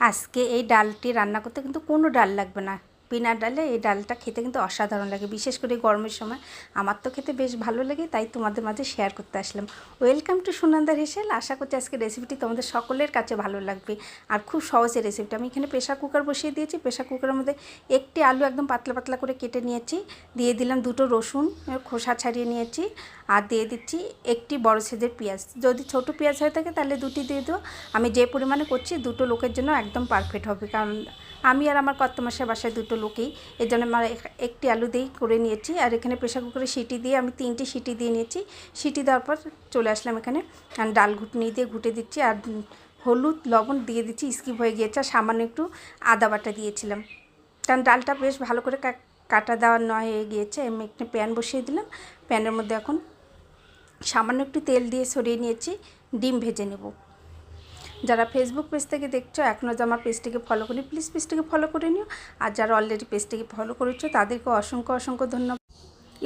আজকে এই ডালটি রান্না করতে কিন্তু কোনো ডাল লাগবে না। বিনা ডালে এই ডালটা খেতে কিন্তু অসাধারণ লাগে, বিশেষ করে গরমের সময়। আমার তো খেতে বেশ ভালো লাগে, তাই তোমাদের মাঝে শেয়ার করতে আসলাম। ওয়েলকাম টু সুনন্দার হেসেল, আশা করছি আজকে রেসিপিটি তোমাদের সকলের কাছে ভালো লাগবে। আর খুব সহজে রেসিপিটা আমি এখানে প্রেশার কুকার বসিয়ে দিয়েছি প্রেশার কুকারের মধ্যে একটি আলু একদম পাতলা পাতলা করে কেটে নিয়েছি। দিয়ে দিলাম দুটো রসুন, খোসা ছাড়িয়ে নিয়েছি। আর দিয়ে দিচ্ছি একটি বড় সাইজের পেঁয়াজ। যদি ছোট পেঁয়াজ হয়ে থাকে তাহলে দুটি দিয়ে দিও। আমি যে পরিমাণে করছি, দুটো লোকের জন্য একদম পারফেক্ট হবে। কারণ আমি আর আমার কর্তমাসের বাসায় দুটো লোকেই। এর জন্য আমার একটি আলু দিয়েই করে নিয়েছি। আর এখানে প্রেশার কুকারে সিটি দিয়ে আমি তিনটি সিটি দিয়ে নিয়েছি। সিটি দেওয়ার পর চলে আসলাম এখানে। ডাল ঘুটনি দিয়ে ঘুটে দিচ্ছি। আর হলুদ, লবণ দিয়ে দিচ্ছি। স্কিপ হয়ে গিয়েছে। আর সামান্য একটু আদা বাটা দিয়েছিলাম। কারণ ডালটা বেশ ভালো করে কাটা দেওয়া নয় হয়ে গিয়েছে। আমি একটা প্যান বসিয়ে দিলাম। প্যানের মধ্যে এখন সামান্য একটু তেল দিয়ে সরিয়ে নিয়েছি। ডিম ভেজে নেব। যারা ফেসবুক পেজ থেকে দেখছ এখনও যে আমার পেজটিকে ফলো করি প্লিজ পেজটিকে ফলো করে নিও। আর যারা অলরেডি পেজটিকে ফলো করেছ তাদেরকে অসংখ্য অসংখ্য ধন্যবাদ।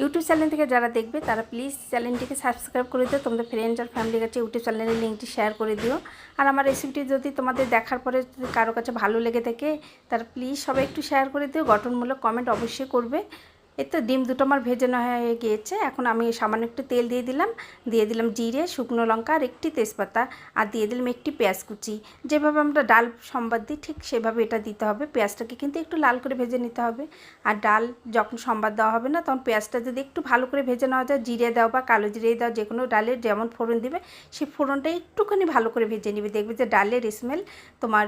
ইউটিউব চ্যানেল থেকে যারা দেখবে, তারা প্লিজ চ্যানেলটিকে সাবস্ক্রাইব করে দিও। তোমাদের ফ্রেন্ডস আর ফ্যামিলির কাছে ইউটিউব চ্যানেলের লিঙ্কটি শেয়ার করে দিও। আর আমার রেসিপিটি যদি তোমাদের দেখার পরে কারও কাছে ভালো লেগে থাকে, তারা প্লিজ সবাই একটু শেয়ার করে দিও। গঠনমূলক কমেন্ট অবশ্যই করবে। এই তো ডিম দুটো আমার ভেজে নেওয়া হয়ে গিয়েছে। এখন আমি সামান্য একটু তেল দিয়ে দিলাম। দিয়ে দিলাম জিরে, শুকনো লঙ্কা আর একটি তেজপাতা। আর দিয়ে দিলাম একটি পেঁয়াজ কুচি। যেভাবে আমরা ডাল, সম্বাদ দিই, ঠিক সেভাবে এটা দিতে হবে। পেঁয়াজটাকে কিন্তু একটু লাল করে ভেজে নিতে হবে। আর ডাল যখন সম্বাদ দেওয়া হবে না, তখন পেঁয়াজটা যদি একটু ভালো করে ভেজে নেওয়া যায়, জিরে দাও বা কালো জিরে দাও, যে কোনো ডালের যেমন ফোড়ন দিবে, সেই ফোড়নটা একটুখানি ভালো করে ভেজে নিবে। দেখবে যে ডালের স্মেল তোমার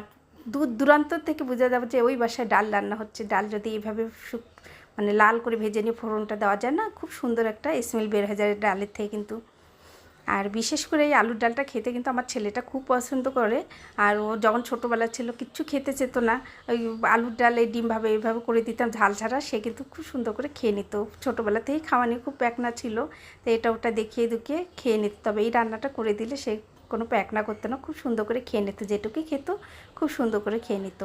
দূর দূরান্ত থেকে বোঝা যাবে যে ওই বাসায় ডাল রান্না হচ্ছে। ডাল যদি এইভাবে শুক মানে লাল করে ভেজে নিয়ে ফোড়নটা দেওয়া যায় না? খুব সুন্দর একটা স্মেল বের হয়ে যায় ডালের থেকে কিন্তু। আর বিশেষ করে এই আলুর ডালটা খেতে কিন্তু আমার ছেলেটা খুব পছন্দ করে। আর ও যখন ছোটোবেলা ছিল, কিচ্ছু খেতে চেত না। ওই আলুর ডাল, এই ডিমভাবে এইভাবে করে দিতাম ঝাল ছাড়া। সে কিন্তু খুব সুন্দর করে খেয়ে নিত। ছোটোবেলা থেকেই খাওয়া নিয়ে খুব প্যাকনা ছিল। তো এটা ওটা দেখিয়ে দুখিয়ে খেয়ে নিত। তবে এই রান্নাটা করে দিলে সে কোনো প্যাকনা করতো না। খুব সুন্দর করে খেয়ে নিত। যেটুকুই খেত, খুব সুন্দর করে খেয়ে নিত।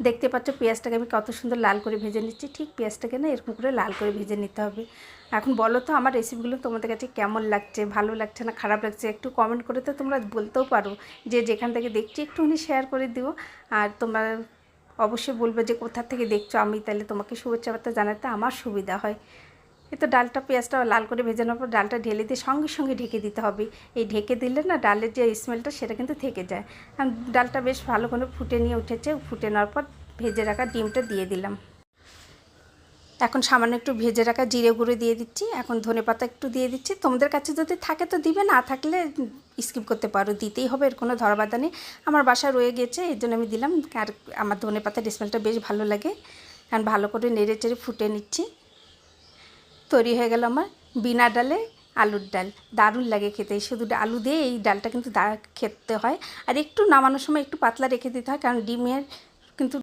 দেখতে পাচ্ছ পেঁয়াজটাকে আমি কত সুন্দর লাল করে ভেজে নিচ্ছি। ঠিক পেঁয়াজটাকে না এরকম করে লাল করে ভেজে নিতে হবে। এখন বলো তো আমার রেসিপিগুলো তোমাদের কাছে কেমন লাগছে? ভালো লাগছে না খারাপ লাগছে? একটু কমেন্ট করে তো তোমরা বলতেও পারো। যে যেখান থেকে দেখছি একটুখানি শেয়ার করে দিও। আর তোমরা অবশ্যই বলবে যে কোথা থেকে দেখছ? আমি তাহলে তোমাকে শুভেচ্ছা বার্তা জানাতে আমার সুবিধা হয়। এই তো ডালটা পেঁয়াজটা লাল করে ভেজে নেওয়ার পর ডালটা ঢেলে দিয়ে সঙ্গে সঙ্গে ঢেকে দিতে হবে। এই ঢেকে দিলে না ডালের যে স্মেলটা সেটা কিন্তু থেকে যায়। ডালটা বেশ ভালো করে ফুটে নিয়ে উঠেছে। ফুটে নেওয়ার পর ভেজে রাখা ডিমটা দিয়ে দিলাম। এখন সামান্য একটু ভেজে রাখা জিরে গুঁড়ো দিয়ে দিচ্ছি। এখন ধনে পাতা একটু দিয়ে দিচ্ছি। তোমাদের কাছে যদি থাকে তো দিবে, না থাকলে স্কিপ করতে পারো। দিতেই হবে, এর কোনো ধরবাদা নেই। আমার বাসা রয়ে গেছে, এর জন্য আমি দিলাম। আর আমার ধনে পাতার স্মেলটা বেশ ভালো লাগে। কারণ ভালো করে নেড়ে চেড়ে ফুটে নিচ্ছি। তৈরি হয়ে গেল আমার বিনা ডালে আলুর ডাল। দারুণ লাগে খেতে। শুধু আলু দিয়ে এই ডালটা কিন্তু খেতে হয়। আর একটু নামানোর সময় একটু পাতলা রেখে দিতে হয়, কারণ ডিমের কিন্তু